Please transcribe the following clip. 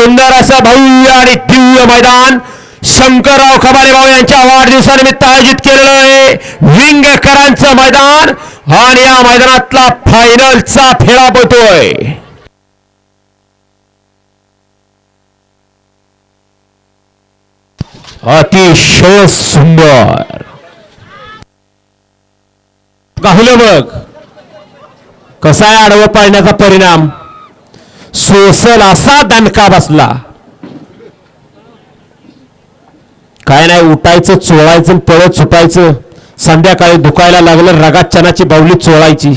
सुंदर असं भव्य आणि दिव्य मैदान शंकरराव खबाले भाऊ यांच्या वाढदिवसानिमित्त आयोजित केलेलं आहे. विंगकरांचं मैदान आणि या मैदानातला फायनलचा फेरा पडतोय अतिशय सुंदर. गाहुलं बघ. कसा आहे आडवं पाळण्याचा परिणाम? सोसल असा दणका बसला. काय नाही उठायचं चोळायचं आणि पळत सुटायचं. संध्याकाळी दुखायला लागलं रगात चनाची बावली चोळायची.